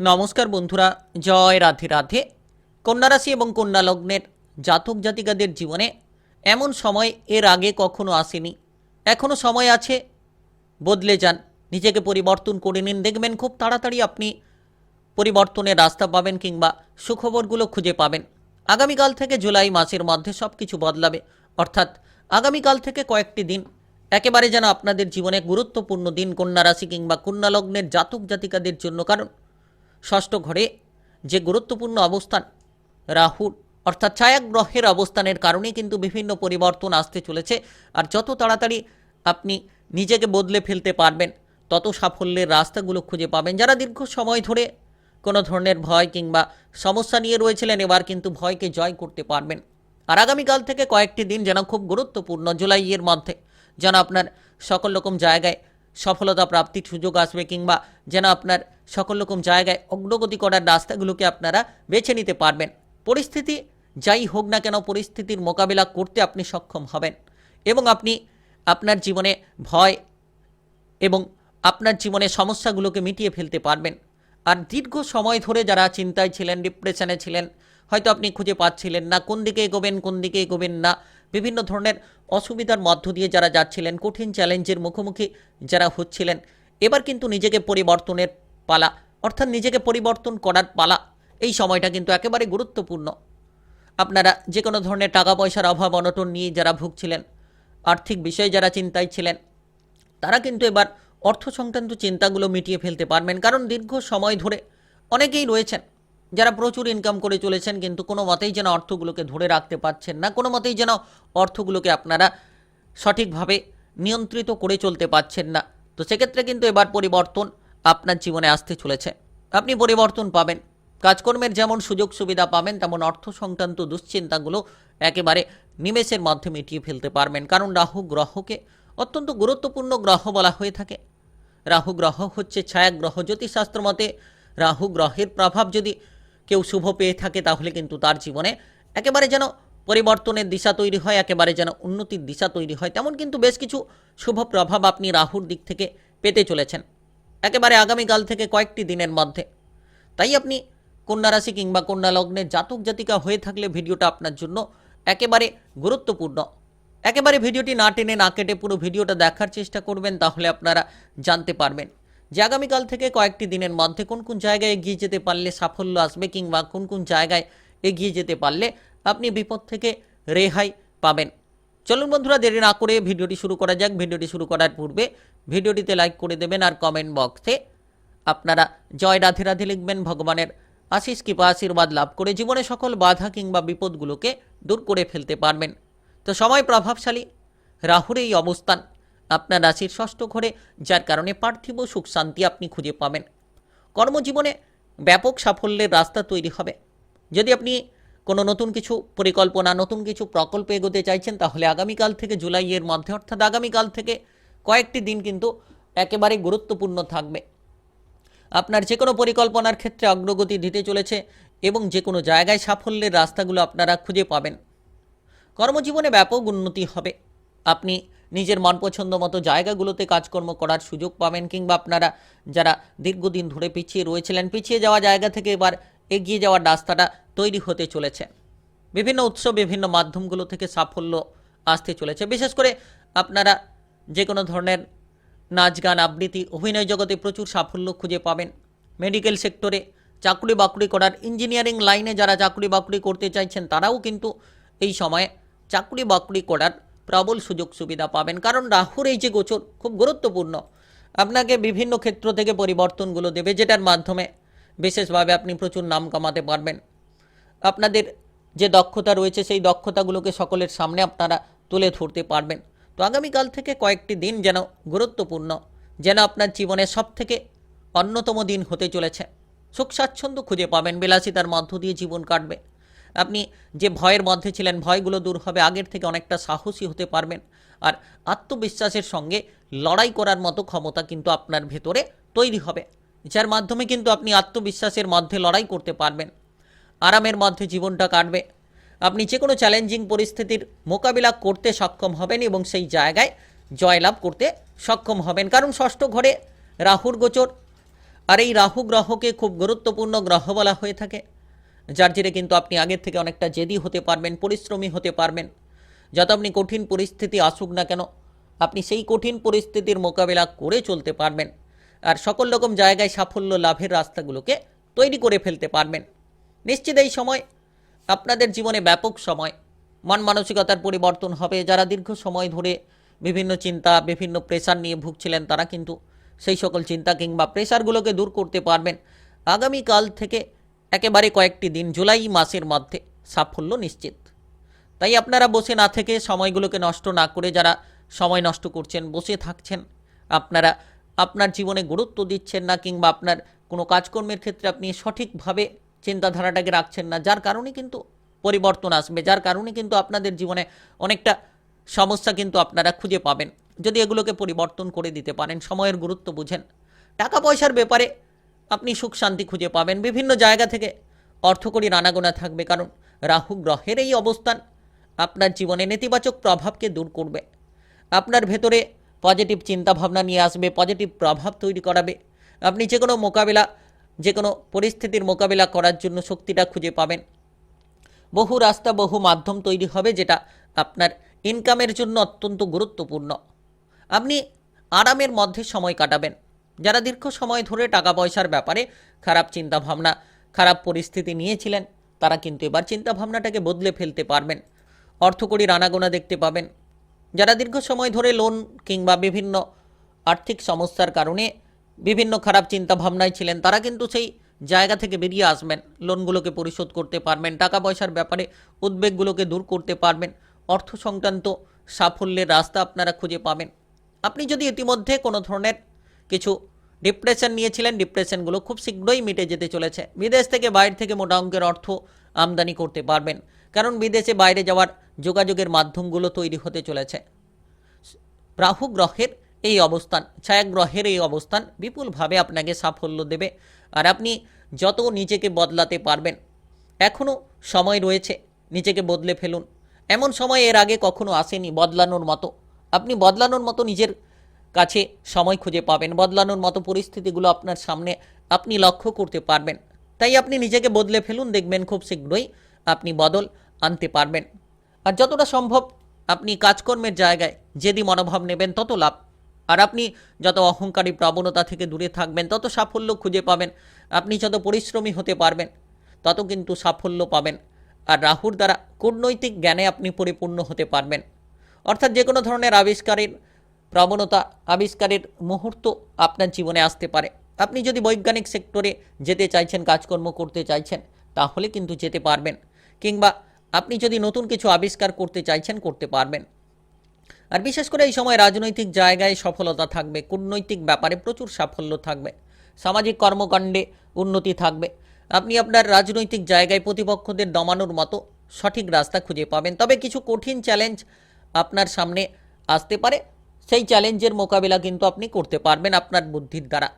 নমস্কার বন্ধুরা, জয় রাধে রাধে। কন্যারাশি এবং কন্যা লগ্নের জাতক জাতিকাদের জীবনে এমন সময় এর আগে কখনো আসেনি। এখনও সময় আছে, বদলে যান। নিজেকে পরিবর্তন করে নিন। দেখবেন খুব তাড়াতাড়ি আপনি পরিবর্তনের রাস্তা পাবেন কিংবা সুখবরগুলো খুঁজে পাবেন। আগামীকাল থেকে জুলাই মাসের মধ্যে সব কিছু বদলাবে। অর্থাৎ আগামীকাল থেকে কয়েকটি দিন, একেবারে যেন আপনাদের জীবনে গুরুত্বপূর্ণ দিন কন্যা রাশি কিংবা কন্যা লগ্নের জাতক জাতিকাদের জন্য। কারণ ষষ্ঠ ঘরে যে গুরুত্বপূর্ণ অবস্থান রাহুর অর্থাৎ ছায়াগ্রহের অবস্থানের কারণে কিন্তু বিভিন্ন পরিবর্তন আসতে চলেছে। আর যত তাড়াতাড়ি আপনি নিজেকে বদলে ফেলতে পারবেন, তত সাফল্যের রাস্তাগুলো খুঁজে পাবেন। যারা দীর্ঘ সময় ধরে কোনো ধরনের ভয় কিংবা সমস্যা নিয়ে রয়েছিলেন, এবার কিন্তু ভয়কে জয় করতে পারবেন। আর আগামীকাল থেকে কয়েকটি দিন যেন খুব গুরুত্বপূর্ণ জুলাইয়ের মধ্যে যেন আপনার সকল রকম জায়গায় সফলতা প্রাপ্তির সুযোগ আসবে কিংবা যেন আপনার সকল রকম জায়গায় অগ্রগতি করার রাস্তাগুলোকে আপনারা বেছে নিতে পারবেন। পরিস্থিতি যাই হোক না কেন পরিস্থিতির মোকাবিলা করতে আপনি সক্ষম হবেন এবং আপনি আপনার জীবনে ভয় এবং আপনার জীবনে সমস্যাগুলোকে মিটিয়ে ফেলতে পারবেন। আর দীর্ঘ সময় ধরে যারা চিন্তায় ছিলেন ডিপ্রেশনে ছিলেন, হয়তো আপনি খুঁজে পাচ্ছিলেন না কোন দিকে এগোবেন, কোন দিকে এগোবেন না। বিভিন্ন ধরনের অসুবিধার মধ্য দিয়ে যারা যাচ্ছিলেন, কঠিন চ্যালেঞ্জের মুখোমুখি যারা হচ্ছিলেন, এবার কিন্তু নিজেকে পরিবর্তনের পালা, অর্থাৎ নিজেকে পরিবর্তন করার পালা, এই সময়টা কিন্তু একেবারে গুরুত্বপূর্ণ। আপনারা যে কোনো ধরনের টাকা পয়সার অভাব, অনটন নিয়ে যারা ভুগছিলেন, আর্থিক বিষয়ে যারা চিন্তায় ছিলেন, তারা কিন্তু এবার অর্থ সংক্রান্ত চিন্তাগুলো মিটিয়ে ফেলতে পারবেন। কারণ দীর্ঘ সময় ধরে অনেকেই রয়েছেন যারা প্রচুর ইনকাম করে চলেছেন, কিন্তু কোনো মতেই যেন অর্থগুলোকে ধরে রাখতে পারছেন না, কোনো মতেই যেন অর্থগুলোকে আপনারা সঠিকভাবে নিয়ন্ত্রিত করে চলতে পারছেন না। তো সেক্ষেত্রে কিন্তু এবার পরিবর্তন আপনার জীবনে আসতে চলেছে। আপনি পরিবর্তন পাবেন। কাজকর্মের যেমন সুযোগ সুবিধা পাবেন, তেমন অর্থ সংক্রান্ত দুশ্চিন্তাগুলো একেবারে নিমেষের মধ্যে মিটিয়ে ফেলতে পারবেন। কারণ রাহু গ্রহকে অত্যন্ত গুরুত্বপূর্ণ গ্রহ বলা হয়ে থাকে। রাহু গ্রহ হচ্ছে ছায়া গ্রহ। জ্যোতিষশাস্ত্র মতে রাহু গ্রহের প্রভাব যদি কেউ শুভ পেয়ে থাকে, তাহলে কিন্তু তার জীবনে একেবারে যেন পরিবর্তনের দিশা তৈরি হয়, একেবারে যেন উন্নতির দিশা তৈরি হয়, তেমন কিন্তু বেশ কিছু শুভ প্রভাব আপনি রাহুর দিক থেকে পেতে চলেছেন, একেবারে আগামীকাল থেকে কয়েকটি দিনের মধ্যে। তাই আপনি কন্যা রাশি কিংবা কন্যা লগ্নের জাতক জাতিকা হয়ে থাকলে ভিডিওটা আপনার জন্য একেবারে গুরুত্বপূর্ণ। একেবারে ভিডিওটি না টেনে না কেটে পুরো ভিডিওটা দেখার চেষ্টা করবেন, তাহলে আপনারা জানতে পারবেন যে আগামীকাল থেকে কয়েকটি দিনের মধ্যে কোন কোন জায়গায় এগিয়ে যেতে পারলে সাফল্য আসবে কিংবা কোন কোন জায়গায় এগিয়ে যেতে পারলে আপনি বিপদ থেকে রেহাই পাবেন। চলুন বন্ধুরা, দেরি না করে ভিডিওটি শুরু করা যাক। ভিডিওটি শুরু করার পূর্বে ভিডিওটিতে লাইক করে দেবেন আর কমেন্ট বক্সে আপনারা জয় রাধে রাধে লিখবেন, ভগবানের আশিস কৃপা, আশীর্বাদ লাভ করে জীবনে সকল বাধা কিংবা বিপদগুলোকে দূর করে ফেলতে পারবেন। তো সময় প্রভাবশালী, রাহুর এই অবস্থান। আপনার রাশির ষষ্ঠ ঘরে, যার কারণে পার্থিব সুখ শান্তি আপনি খুঁজে পাবেন। কর্মজীবনে ব্যাপক সাফল্যের রাস্তা তৈরি হবে। যদি আপনি কোনো নতুন কিছু পরিকল্পনা, নতুন কিছু প্রকল্প এগোতে চাইছেন, তাহলে আগামীকাল থেকে জুলাইয়ের মধ্যে, অর্থাৎ আগামীকাল থেকে কয়েকটি দিন কিন্তু একেবারে গুরুত্বপূর্ণ থাকবে। আপনার যে কোনো পরিকল্পনার ক্ষেত্রে অগ্রগতি দিতে চলেছে এবং যে কোনো জায়গায় সাফল্যের রাস্তাগুলো আপনারা খুঁজে পাবেন। কর্মজীবনে ব্যাপক উন্নতি হবে। আপনি নিজের মন পছন্দ মতো জায়গাগুলোতে কাজকর্ম করার সুযোগ পাবেন কিংবা আপনারা যারা দীর্ঘদিন ধরে পিছিয়ে রয়েছিলেন, পিছিয়ে যাওয়া জায়গা থেকে এবার এগিয়ে যাওয়ার রাস্তাটা তৈরি হতে চলেছে। বিভিন্ন উৎস, বিভিন্ন মাধ্যমগুলো থেকে সাফল্য আসতে চলেছে। বিশেষ করে আপনারা যে কোনো ধরনের নাচ, গান, আবৃত্তি, অভিনয় জগতে প্রচুর সাফল্য খুঁজে পাবেন। মেডিকেল সেক্টরে চাকরি বাকরি করার ইঞ্জিনিয়ারিং লাইনে যারা চাকরি বাকরি করতে চাইছেন, তারাও কিন্তু এই সময়ে চাকরি বাকরি করার প্রবল সুযোগ সুবিধা পাবেন। কারণ রাহুর এই যে গোচর খুব গুরুত্বপূর্ণ। আপনাকে বিভিন্ন ক্ষেত্র থেকে পরিবর্তনগুলো দেবে, যেটার মাধ্যমে বিশেষভাবে আপনি প্রচুর নাম কামাতে পারবেন। আপনাদের যে দক্ষতা রয়েছে, সেই দক্ষতাগুলোকে সকলের সামনে আপনারা তুলে ধরতে পারবেন। তো আগামীকাল থেকে কয়েকটি দিন যেন গুরুত্বপূর্ণ, যেন আপনার জীবনে সব থেকে অন্যতম দিন হতে চলেছে। সুখ স্বাচ্ছন্দ্য খুঁজে পাবেন। বিলাসিতার মধ্য দিয়ে জীবন কাটবে। আপনি যে ভয়ের মধ্যে ছিলেন, ভয়গুলো দূর হবে, আগের থেকে অনেকটা সাহসী হতে পারবেন। আর আত্মবিশ্বাসের সঙ্গে লড়াই করার মতো ক্ষমতা কিন্তু আপনার ভেতরে তৈরি হবে, যার মাধ্যমে কিন্তু আপনি আত্মবিশ্বাসের মধ্যে লড়াই করতে পারবেন, আরামের মধ্যে জীবনটা কাটবে। আপনি যে কোনো চ্যালেঞ্জিং পরিস্থিতির মোকাবিলা করতে সক্ষম হবেন এবং সেই জায়গায় জয়লাভ করতে সক্ষম হবেন। কারণ ষষ্ঠ ঘরে রাহুর গোচর, আর এই রাহু গ্রহকে খুব গুরুত্বপূর্ণ গ্রহ বলা হয়ে থাকে। যার জেরে কিন্তু আপনি আগের থেকে অনেকটা জেদি হতে পারবেন, পরিশ্রমী হতে পারবেন। যত আপনি কঠিন পরিস্থিতি আসুক না কেন, আপনি সেই কঠিন পরিস্থিতির মোকাবেলা করে চলতে পারবেন। আর সকল রকম জায়গায় সাফল্য লাভের রাস্তাগুলোকে তৈরি করে ফেলতে পারবেন। নিশ্চিত এই সময় আপনাদের জীবনে ব্যাপক সময়, মন মানসিকতার পরিবর্তন হবে। যারা দীর্ঘ সময় ধরে বিভিন্ন চিন্তা, বিভিন্ন প্রেশার নিয়ে ভুগছিলেন, তারা কিন্তু সেই সকল চিন্তা কিংবা প্রেশারগুলোকে দূর করতে পারবেন। আগামীকাল থেকে একেবারে কয়েকটি দিন জুলাই মাসের মধ্যে সাফল্য নিশ্চিত। তাই আপনারা বসে না থেকে সময়গুলোকে নষ্ট না করে যারা সময় নষ্ট করছেন, বসে থাকছেন, আপনারা আপনার জীবনে গুরুত্ব দিচ্ছেন না কিংবা আপনার কোনো কাজকর্মের ক্ষেত্রে আপনি সঠিকভাবে চিন্তাধারাটাকে রাখছেন না, যার কারণে কিন্তু পরিবর্তন আসবে, যার কারণে কিন্তু আপনাদের জীবনে অনেকটা সমস্যা কিন্তু আপনারা খুঁজে পাবেন। যদি এগুলোকে পরিবর্তন করে দিতে পারেন, সময়ের গুরুত্ব বুঝেন, টাকা পয়সার ব্যাপারে আপনি সুখ শান্তি খুঁজে পাবেন। বিভিন্ন জায়গা থেকে অর্থকরী আনাগোনা থাকবে, কারণ রাহু গ্রহের এই অবস্থান আপনার জীবনে নেতিবাচক প্রভাবকে দূর করবে। আপনার ভেতরে পজিটিভ চিন্তাভাবনা নিয়ে আসবে, পজিটিভ প্রভাব তৈরি করাবে। আপনি যে কোনো মোকাবিলা যে কোনো পরিস্থিতির মোকাবিলা করার জন্য শক্তিটা খুঁজে পাবেন। বহু রাস্তা, বহু মাধ্যম তৈরি হবে যেটা আপনার ইনকামের জন্য অত্যন্ত গুরুত্বপূর্ণ। আপনি আরামের মধ্যে সময় কাটাবেন। যারা দীর্ঘ সময় ধরে টাকা পয়সার ব্যাপারে খারাপ চিন্তাভাবনা, খারাপ পরিস্থিতি নিয়েছিলেন, তারা কিন্তু এবার চিন্তাভাবনাটাকে বদলে ফেলতে পারবেন। অর্থকরী আনাগোনা দেখতে পাবেন। যারা দীর্ঘ সময় ধরে লোন কিংবা বিভিন্ন আর্থিক সমস্যার কারণে বিভিন্ন খারাপ চিন্তা ভাবনায় ছিলেন, তারা কিন্তু সেই জায়গা থেকে বেরিয়ে আসবেন। লোনগুলোকে পরিশোধ করতে পারবেন টাকা পয়সার ব্যাপারে উদ্বেগগুলোকে দূর করতে পারবেন। অর্থ সংক্রান্ত সাফল্যের রাস্তা আপনারা খুঁজে পাবেন। আপনি যদি ইতিমধ্যে কোনো ধরনের কিছু ডিপ্রেশন নিয়েছিলেন। ডিপ্রেশনগুলো খুব শীঘ্রই মিটে যেতে চলেছে। বিদেশ থেকে বাইরে থেকে মোটা অঙ্কের অর্থ আমদানি করতে পারবেন। কারণ বিদেশে বাইরে যাওয়ার যোগাযোগের মাধ্যমগুলো তৈরি হতে চলেছে। রাহু গ্রহের এই অবস্থান ছায়াগ্রহের এই অবস্থান বিপুলভাবে আপনাকে সাফল্য দেবে। আর আপনি যত নিজেকে বদলাতে পারবেন এখনও সময় রয়েছে নিজেকে বদলে ফেলুন। এমন সময় এর আগে কখনো আসেনি বদলানোর মতো। আপনি বদলানোর মতো নিজের কাছে সময় খুঁজে পাবেন। বদলানোর মতো পরিস্থিতিগুলো আপনার সামনে আপনি লক্ষ্য করতে পারবেন। তাই আপনি নিজেকে বদলে ফেলুন, দেখবেন খুব শীঘ্রই আপনি বদল আনতে পারবেন। আর যতটা সম্ভব আপনি কাজকর্মের জায়গায় যেদি মনোভাব নেবেন, তত লাভ। আর আপনি যত অহংকারী প্রবণতা থেকে দূরে থাকবেন, তত সাফল্য খুঁজে পাবেন। আপনি যত পরিশ্রমী হতে পারবেন, তত কিন্তু সাফল্য পাবেন। আর রাহুর দ্বারা কূটনৈতিক জ্ঞানে আপনি পরিপূর্ণ হতে পারবেন। অর্থাৎ যে কোনো ধরনের আবিষ্কারের প্রবণতা আবিষ্কারের মুহূর্ত আপনার জীবনে আসতে পারে। আপনি যদি বৈজ্ঞানিক সেক্টরে যেতে চাইছেন, কাজকর্ম করতে চাইছেন, তাহলে কিন্তু যেতে পারবেন। কিংবা আপনি যদি নতুন কিছু আবিষ্কার করতে চাইছেন, করতে পারবেন। আর বিশেষ করে এই সময় রাজনৈতিক জায়গায় সফলতা থাকবে, কূটনৈতিক ব্যাপারে প্রচুর সাফল্য থাকবে, সামাজিক কর্মকাণ্ডে উন্নতি থাকবে। আপনি আপনার রাজনৈতিক জায়গায় প্রতিপক্ষদের দমানোর মতো সঠিক রাস্তা খুঁজে পাবেন। তবে কিছু কঠিন চ্যালেঞ্জ আপনার সামনে আসতে পারে। সেই চ্যালেঞ্জের মোকাবিলা কিন্তু আপনি করতে পারবেন আপনার বুদ্ধির দ্বারা।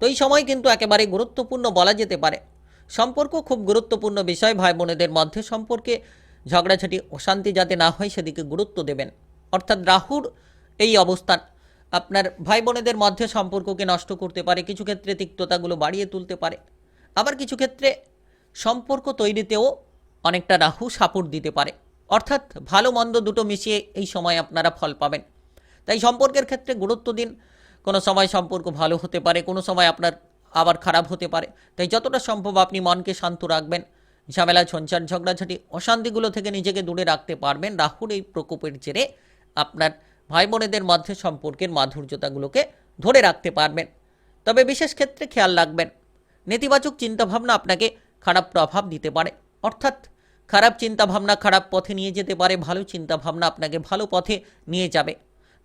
তো এই সময় কিন্তু একেবারে গুরুত্বপূর্ণ বলা যেতে পারে। সম্পর্ক খুব গুরুত্বপূর্ণ বিষয় ভাই বোনেদের মধ্যে সম্পর্কে ঝগড়াঝাটি, অশান্তি যাতে না হয় সেদিকে গুরুত্ব দেবেন। অর্থাৎ রাহুর এই অবস্থান, আপনার ভাই বোনেদের মধ্যে সম্পর্ককে নষ্ট করতে পারে, কিছু ক্ষেত্রে তিক্ততাগুলো বাড়িয়ে তুলতে পারে। আবার কিছু ক্ষেত্রে সম্পর্ক তৈরিতেও অনেকটা রাহু সাপোর্ট দিতে পারে। অর্থাৎ ভালো মন্দ দুটো মিশিয়ে এই সময় আপনারা ফল পাবেন। তাই সম্পর্কের ক্ষেত্রে গুরুত্ব দিন। কোনো সময় সম্পর্ক ভালো হতে পারে, কোনো সময় আপনার আবার খারাপ হতে পারে। তাই যতটা সম্ভব আপনি মনকে শান্ত রাখবেন। ঝামেলা, ঝঞ্ঝাট, ঝগড়াঝাটি, অশান্তিগুলো থেকে নিজেকে দূরে রাখতে পারবেন। রাহুর এই প্রকোপের জেরে আপনার ভাই বোনেদের মধ্যে সম্পর্কের মাধুর্যতাগুলোকে ধরে রাখতে পারবেন। তবে বিশেষ ক্ষেত্রে খেয়াল রাখবেন, নেতিবাচক চিন্তাভাবনা আপনাকে খারাপ প্রভাব দিতে পারে। অর্থাৎ খারাপ চিন্তাভাবনা খারাপ পথে নিয়ে যেতে পারে, ভালো চিন্তাভাবনা আপনাকে ভালো পথে নিয়ে যাবে।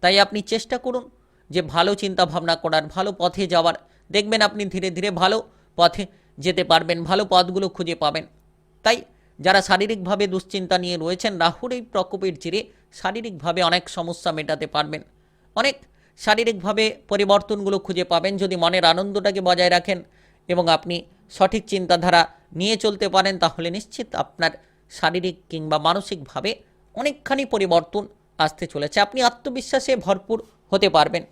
তাই আপনি চেষ্টা করুন যে ভালো চিন্তা ভাবনা করার, ভালো পথে যাওয়ার। দেখবেন আপনি ধীরে ধীরে ভালো পথে যেতে পারবেন, ভালো পথগুলো খুঁজে পাবেন। তাই যারা শারীরিকভাবে দুশ্চিন্তা নিয়ে রয়েছেন, রাহুর এই প্রকোপের জেরে শারীরিকভাবে অনেক সমস্যা মেটাতে পারবেন। অনেক শারীরিকভাবে পরিবর্তনগুলো খুঁজে পাবেন যদি মনের আনন্দটাকে বজায় রাখেন এবং আপনি সঠিক চিন্তাধারা নিয়ে চলতে পারেন, তাহলে নিশ্চিত আপনার শারীরিক কিংবা মানসিকভাবে অনেকখানি পরিবর্তন আসতে চলেছে। আপনি আত্মবিশ্বাসে ভরপুর হতে পারবেন।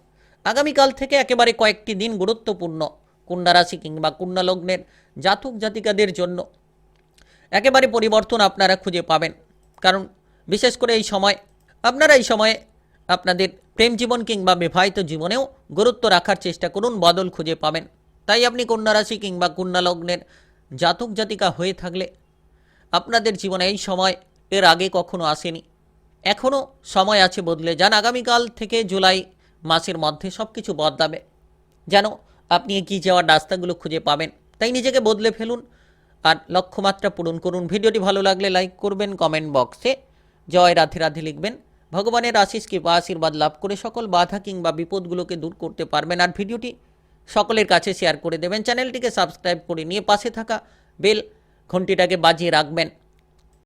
আগামীকাল থেকে একেবারে কয়েকটি দিন গুরুত্বপূর্ণ, কন্যা রাশি কিংবা লগ্নের জাতক জাতিকাদের জন্য একেবারে পরিবর্তন আপনারা খুঁজে পাবেন। কারণ বিশেষ করে এই সময়, আপনারা এই সময়ে আপনাদের প্রেম জীবন কিংবা বিবাহিত জীবনেও গুরুত্ব রাখার চেষ্টা করুন, বদল খুঁজে পাবেন। তাই আপনি কন্যা রাশি কিংবা লগ্নের জাতক জাতিকা হয়ে থাকলে আপনাদের জীবনে এই সময় এর আগে কখনো আসেনি। এখনও সময় আছে বদলে যান। আগামীকাল থেকে জুলাই মাসের মধ্যে সব কিছু বদলাবে। যেন আপনি এগিয়ে যাওয়ার রাস্তাগুলো খুঁজে পাবেন। তাই নিজেকে বদলে ফেলুন আর লক্ষ্যমাত্রা পূরণ করুন। ভিডিওটি ভালো লাগলে লাইক করবেন, কমেন্ট বক্সে জয় রাধে রাধে লিখবেন। ভগবানের আশিস কৃপা, আশীর্বাদ লাভ করে সকল বাধা কিংবা বিপদগুলোকে দূর করতে পারবেন। আর ভিডিওটি সকলের কাছে শেয়ার করে দেবেন। চ্যানেলটিকে সাবস্ক্রাইব করে নিয়ে পাশে থাকা বেল ঘন্টিটাকে বাজিয়ে রাখবেন।